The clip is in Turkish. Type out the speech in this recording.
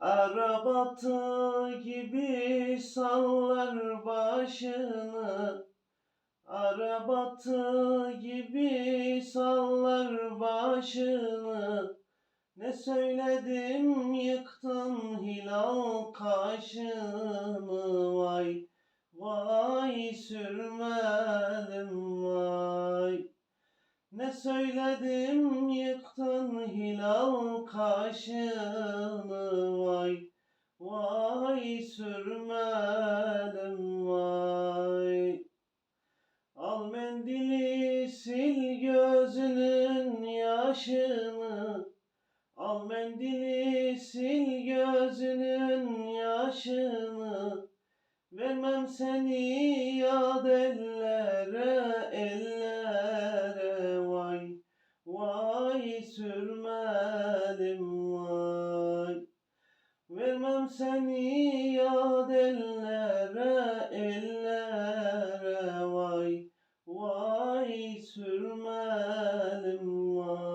Arabatı gibi sallar başını. Arabatı gibi sallar başını. Ne söyledim yıktın hilal kaşını? Vay vay sürmedim vay. Ne söyledim yıktın kaşını vay Vay sürmedim vay. Al mendili sil gözünün yaşını. Al mendili sil gözünün yaşını. Vermem seni yad ellere ellere vay Vay sürmedim seni yad ellere ellere vay Vay sürmedim vay